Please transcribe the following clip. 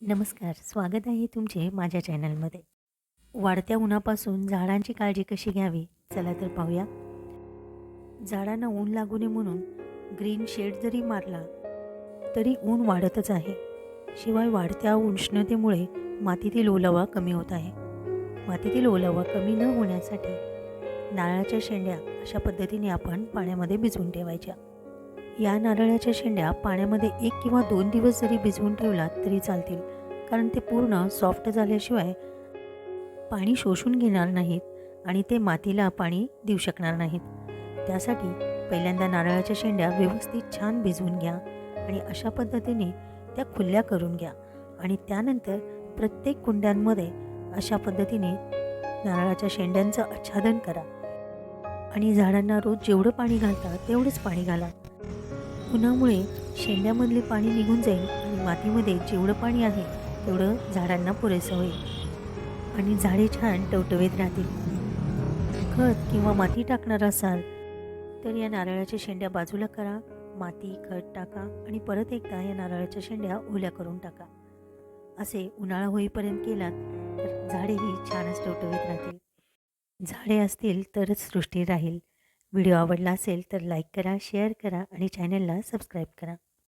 नमस्कार स्वागत आहे तुमचे माझ्या चॅनलमध्ये. वाढत्या उन्हापासून झाडांची काळजी कशी घ्यावी? चला तर पाहूया. झाडांना ऊन लागू नये म्हणून ग्रीन शेड जरी मारला तरी ऊन वाढतच आहे. शिवाय वाढत्या उष्णतेमुळे मातीतील ओलावा कमी होत आहे. मातीतील ओलावा कमी न होण्यासाठी नारळाच्या शेंड्या अशा पद्धतीने आपण पाण्यामध्ये भिजवून ठेवायच्या. या नारळाच्या शेंड्या पाण्यामध्ये एक किंवा दोन दिवस जरी भिजवून ठेवलात तरी चालतील कारण ते पूर्ण सॉफ्ट झाल्याशिवाय पाणी शोषून घेणार नाहीत आणि ते मातीला पाणी देऊ शकणार नाहीत. त्यासाठी पहिल्यांदा नारळाच्या शेंड्या व्यवस्थित छान भिजवून घ्या आणि अशा पद्धतीने त्या खुल्या करून घ्या आणि त्यानंतर प्रत्येक कुंड्यांमध्ये अशा पद्धतीने नारळाच्या शेंड्यांचं आच्छादन करा. आणि झाडांना रोज जेवढं पाणी घालता तेवढंच पाणी घाला. उन्हामुळे शेंड्यामधले पाणी निघून जाईल आणि मातीमध्ये जेवढं पाणी आहे तेवढं झाडांना पुरेसं होईल. आणि झाडे छान टवटवीत राहतील. खत किंवा माती टाकणार असाल तर या नारळाच्या शेंड्या बाजूला करा माती खत टाका आणि परत एकदा या नारळाच्या शेंड्या ओल्या करून टाका. असे उन्हाळा होईपर्यंत केलात तर झाडेही छानच टवटवीत राहतील. झाडे असतील तरच सृष्टी राहील. व्हिडिओ आवडला असेल तर लाईक करा शेअर करा आणि चॅनलला सबस्क्राईब करा.